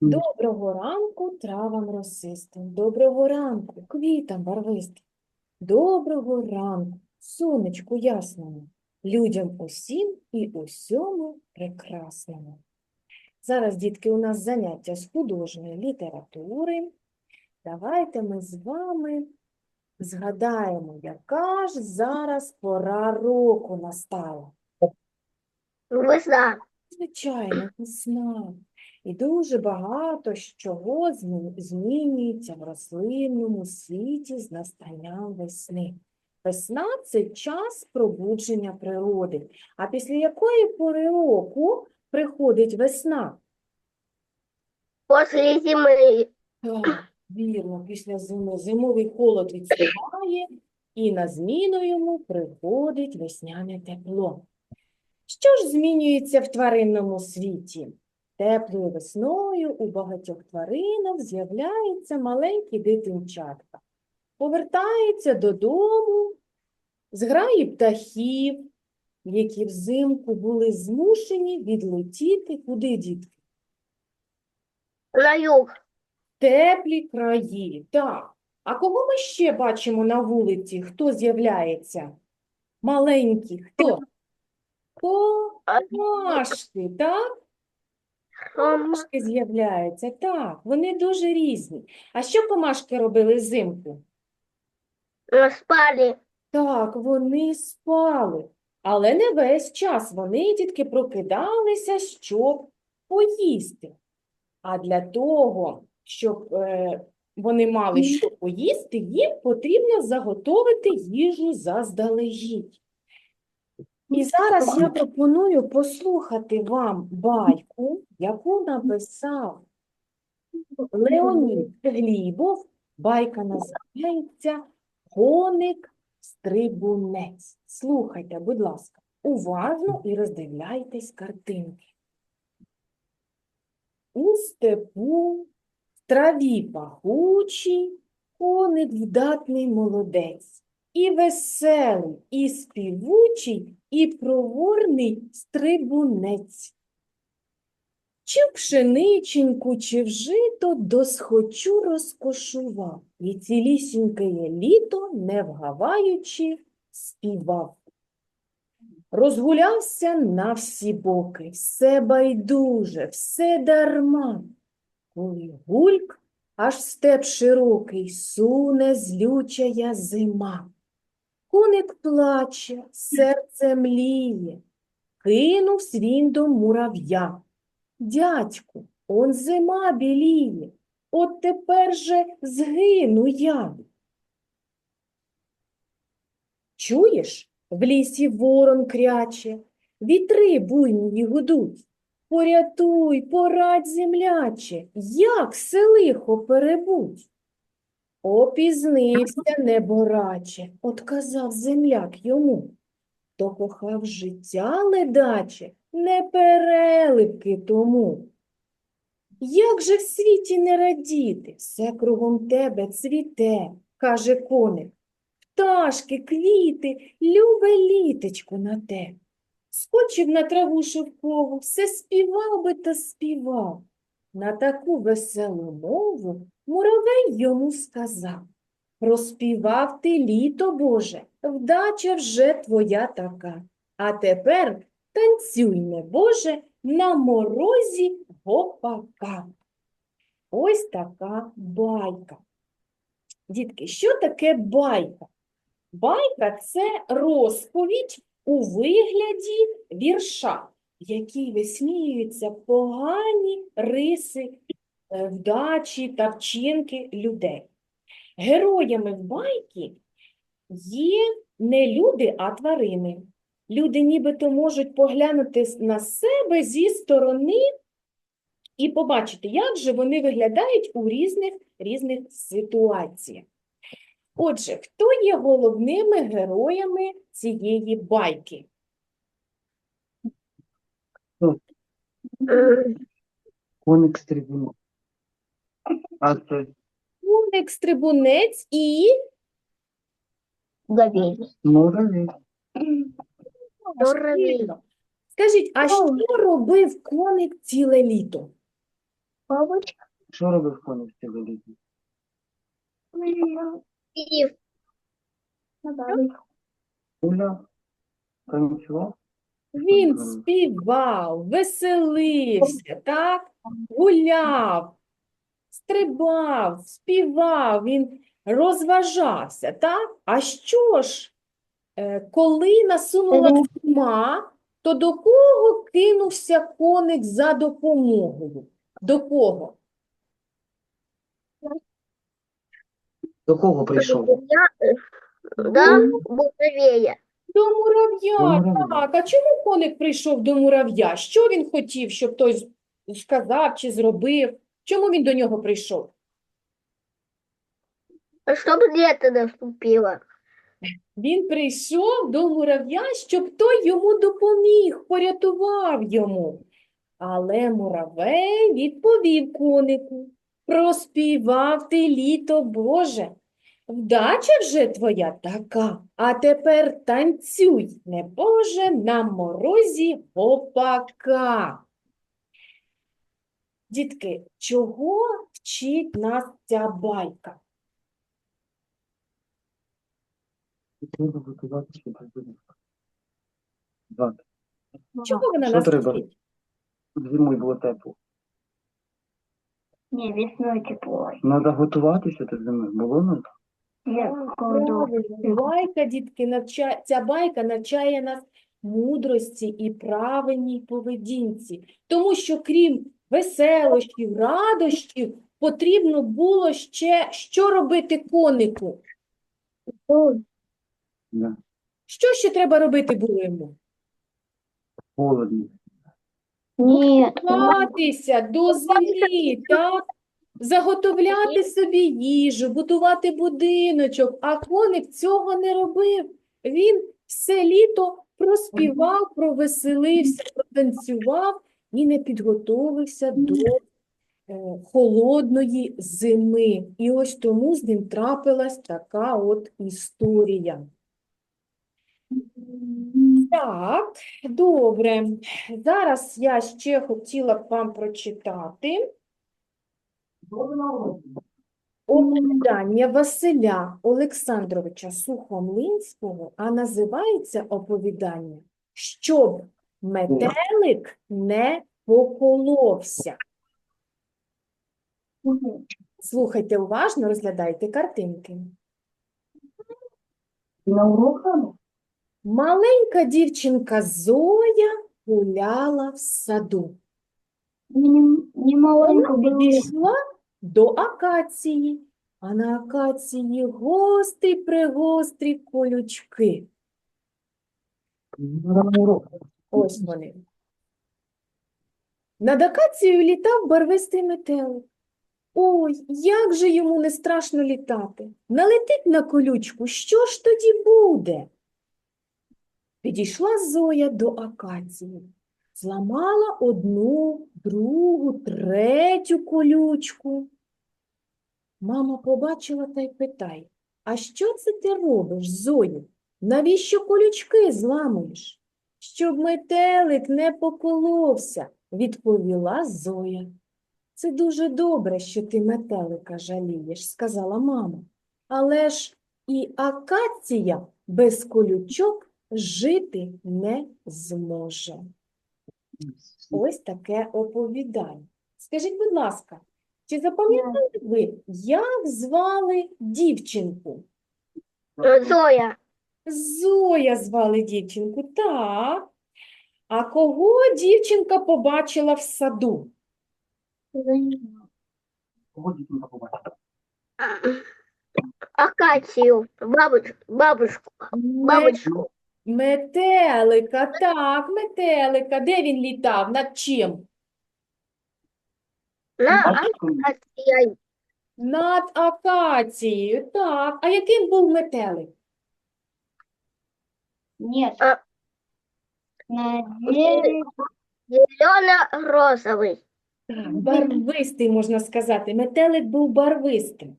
Доброго ранку травам росистим, доброго ранку квітам барвистим, доброго ранку сонечку ясному, людям усім і усьому прекрасному. Зараз, дітки, у нас заняття з художньої літератури. Давайте ми з вами згадаємо, яка ж зараз пора року настала. Весна. Звичайно, весна. І дуже багато з чого змі- змінюється в рослинному світі з настанням весни. Весна – це час пробудження природи. А після якої пори року приходить весна? После зимы. Так, вірно, після зими. Зимовий холод відступає, і на зміну йому приходить весняне тепло. Що ж змінюється в тваринному світі? Теплою весною у багатьох тваринок з'являються маленькі дитинчатка. Повертаються додому зграї птахів, які взимку були змушені відлетіти куди, дітки? На. Теплі краї, так. А кого ми ще бачимо на вулиці? Хто з'являється? Маленькі, хто? Комашки, так? Комашки з'являються, так, вони дуже різні. А що комашки робили взимку? Спали. Так, вони спали, але не весь час. Вони тільки прокидалися, щоб поїсти. А для того, щоб е, вони мали що поїсти, їм потрібно заготовити їжу заздалегідь. І зараз я пропоную послухати вам байку, яку написав Леонід Глібов. Байка називається Коник Стрибунець. Слухайте, будь ласка, уважно і роздивляйтесь картинки. У степу, в траві пахучій, коник вдатний молодець. І веселий, і співучий, і проворний стрибунець. Чи в пшениченьку, чи в жито досхочу розкошував, і цілісінькеє літо, не вгаваючи, співав. Розгулявся на всі боки, все байдуже, все дарма. Коли гульк, аж степ широкий, суне злючая зима. Коник плаче, серце мліє, кинувсь він до мурав'я. Дядьку, он зима біліє, от тепер же згину я. Чуєш, в лісі ворон кряче, вітри буйні гудуть. Порятуй, порадь, земляче, як селихо перебудь. Опізнився небораче, отказав земляк йому. То кохав життя ледаче, не переливки тому. Як же в світі не радіти, все кругом тебе цвіте, каже коник. Пташки, квіти, любе літечко на те. Скочив на траву шовкову, все співав би та співав. На таку веселу мову муравей йому сказав. Проспівав ти літо, Боже, вдача вже твоя така. А тепер танцюй, не Боже, на морозі гопака. Ось така байка. Дітки, що таке байка? Байка – це розповідь у вигляді вірша, якій висміюються погані риси, е, вдачі та вчинки людей. Героями в байки є не люди, а тварини. Люди нібито можуть поглянути на себе зі сторони і побачити, як же вони виглядають у різних, різних ситуаціях. Отже, хто є головними героями цієї байки? М, Коник стрибунок. А це Куник, стрибунець і муравей. Муравей. Скажіть, а що робив коник ціле літо? Бабочка. Що робив коник цілий літній? И на бабочку. Гуляв, танцював? Він співав, веселився, так? Гуляв, стрибав, співав, він розважався, так? А що ж, е, коли насунула тьма, то до кого кинувся коник за допомогою? До кого? До кого прийшов? Я, э, да, буковея. До мурав'я, До мурав'я. так. А чому коник прийшов до мурав'я? Що він хотів, щоб той сказав чи зробив? Чому він до нього прийшов? Чтобы лето наступило. Він прийшов до мурав'я, щоб той йому допоміг, порятував йому. Але муравей відповів конику: Проспівав ти літо, Боже. Вдача вже твоя така, а тепер танцюй, не Боже, на морозі гопака. Дітки, чого вчить нас ця байка? Треба готувати, щоб буде. Так. Чого вона Що нас треба? вчить? Зимою було тепло. Не, весной тепло. Треба готуватися до зими. Було надо? Правильно, байка, дітки, навча... ця байка навчає нас мудрості і правильній поведінці. Тому що крім веселощів, радощів, потрібно було ще що робити конику? Да. Що ще треба робити було йому? Холодно. Готуватися до землі, так? Заготовляти собі їжу, будувати будиночок, а коник цього не робив. Він все літо проспівав, провеселився, протанцював і не підготовився до е, холодної зими. І ось тому з ним трапилась така от історія. Так, добре. Зараз я ще хотіла б вам прочитати оповідання Василя Олександровича Сухомлинського, а називається оповідання «Щоб метелик не поколовся». Слухайте уважно, розглядайте картинки. На урок рано? Маленька дівчинка Зоя гуляла в саду. Не, не маленько Вона підійшла до акації, а на акації гострі пригострі колючки. Ось вони. Над акацією літав барвистий метелик. Ой, як же йому не страшно літати. Налетить на колючку, що ж тоді буде? Підійшла Зоя до акації, зламала одну, другу, третю колючку. Мама побачила та й питає, а що це ти робиш, Зою? Навіщо колючки зламуєш? Щоб метелик не поколовся, відповіла Зоя. Це дуже добре, що ти метелика жалієш, сказала мама. Але ж і акація без колючок жити не зможе. Ось таке оповідання. Скажіть, будь ласка, чи запам'ятали ви, як звали дівчинку? Зоя. Зоя звали дівчинку, так. А кого дівчинка побачила в саду? Кого дітей побачити? Акацию. Бабочку. Бабушку. Бабочку. Метелика, так, метелика. Де він літав? Над чим? На Бачите? Над акацією, так. А яким був метелик? Нет. А. Зелено-розовый. Так, барвистий, можна сказати. Метелик був барвистим.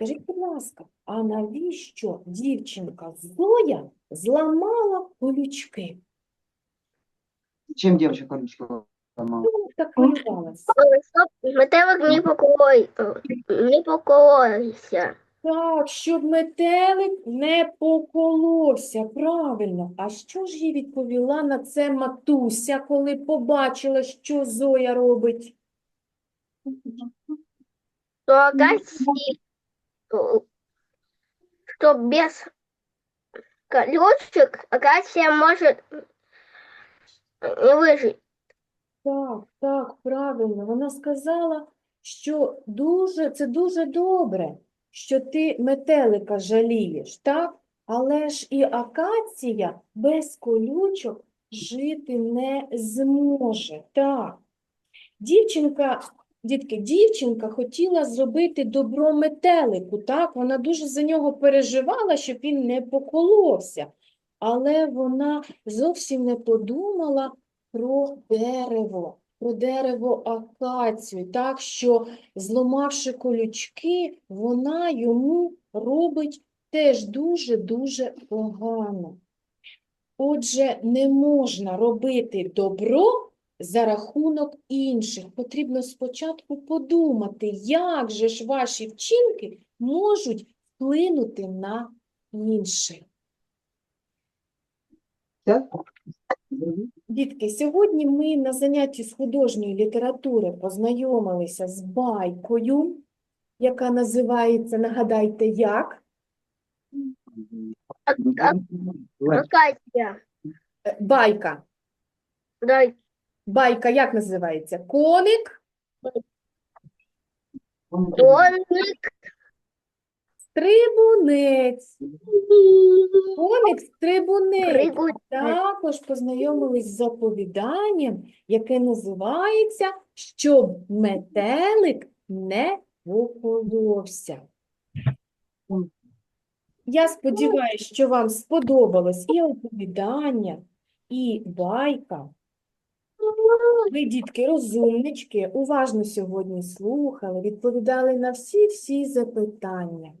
Скажіть, будь ласка, а навіщо дівчинка Зоя зламала колючки? Чим дівчинка колючки Сама. Чому так? Метелик не поколой, не поколося. Так, щоб метелик не поколовся, правильно. А що ж їй відповіла на це матуся, коли побачила, що Зоя робить? То акації, що без колючек акація може не вижити. Так, так, правильно. Вона сказала, що дуже, це дуже добре, що ти метелика жалієш, так? Але ж і акація без колючок жити не зможе. Так. Дівчинка, дітки, дівчинка хотіла зробити добро метелику, так? Вона дуже за нього переживала, щоб він не поколовся. Але вона зовсім не подумала про дерево, про дерево акацію, так що, зламавши колючки, вона йому робить теж дуже-дуже погано. Отже, не можна робити добро за рахунок інших. Потрібно спочатку подумати, як же ж ваші вчинки можуть вплинути на інших. Дітки, сьогодні ми на занятті з художньої літератури познайомилися з байкою, яка називається, нагадайте, як? Е, Байка. Байка як називається? Коник, Доник. стрибунець. Коник, стрибунець. Також познайомились з заповіданням, яке називається «Щоб метелик не поколовся». Я сподіваюся, що вам сподобалось і оповідання, і байка. Ви, дітки, розумнички, уважно сьогодні слухали, відповідали на всі-всі запитання.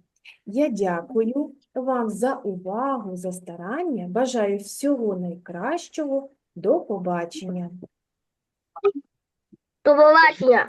Я дякую вам за увагу, за старання. Бажаю всього найкращого. До побачення. До побачення.